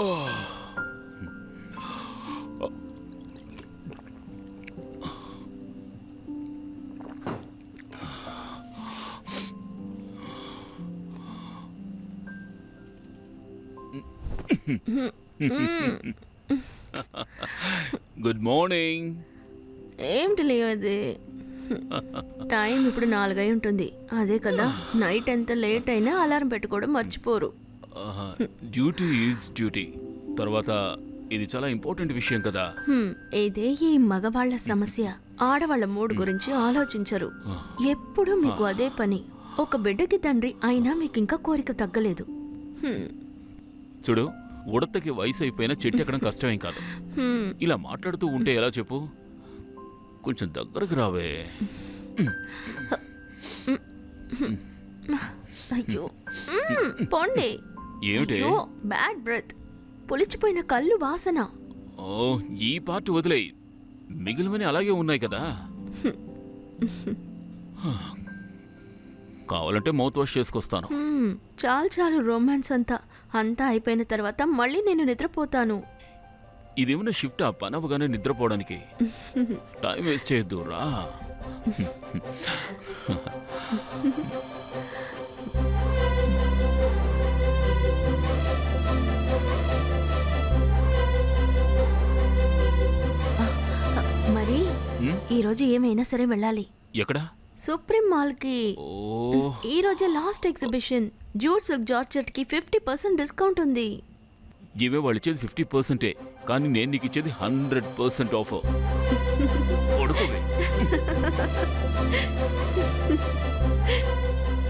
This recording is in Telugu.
Oh. Good morning. ఏమిటి లేదు టైం ఇప్పుడు నాలుగై ఉంటుంది. అదే కదా నైట్ ఎంత లేట్ అయినా అలారం పెట్టుకోవడం మర్చిపోరు. Duty is duty. తర్వాత ఇది చాలా ఇంపార్టెంట్ విషయం కదా. ఇదే ఈ మగవాళ్ళ సమస్య. ఆడవాళ్ళ మూడు గురించి ఆలోచించరు. ఎప్పుడు మీకు అదే పని. ఒక బిడ్డకి తండ్రి అయినా మీకు ఇంకా కోరిక తగ్గలేదు. చూడు ఉడతకి వయసు అయిపోయిన చెట్టు ఎక్కడం కష్టమేం కాదు. ఇలా మాట్లాడుతూ ఉంటే ఎలా చెప్పు? కొంచెం దగ్గరకు రావే. అయ్యో. మ్మ్, పోండి. ఏమిటి? అయ్యో బ్యాడ్ బ్రెత్ పులిచిపోయిన కళ్ళు వాసన. ఓ ఈ పార్ట్ వదిలేయి. మిగిలినవని అలాగే ఉన్నాయి కదా. కావాలంటే మౌత్ వాష్ చేసుకొస్తాను చాలు చాలు రొమాన్స్ అంతా. అంతా అయిపోయిన తర్వాత మళ్ళీ నేను నిద్రపోతాను. ఇదేమన్నా షిఫ్ట్? ఆ పని అవగానే నిద్రపోవడానికి. టైం వేస్ట్ చేయొద్దు రా. మరి హ్మ్? ఈ రోజు ఏమైనా సరే వెళ్ళాలి. ఎక్కడ? సుప్రీం మాల్కి ఓ ఈ రోజే లాస్ట్ ఎగ్జిబిషన్. జూట్ సిల్క్ జార్జెట్కి ఫిఫ్టీ పర్సెంట్ డిస్కౌంట్ ఉంది. ఇవే వాళ్ళు ఇచ్చేది ఫిఫ్టీ పర్సెంటే కానీ నేను నీకు ఇచ్చేది హండ్రెడ్ పర్సెంట్ ఆఫ్ కొడుకువే.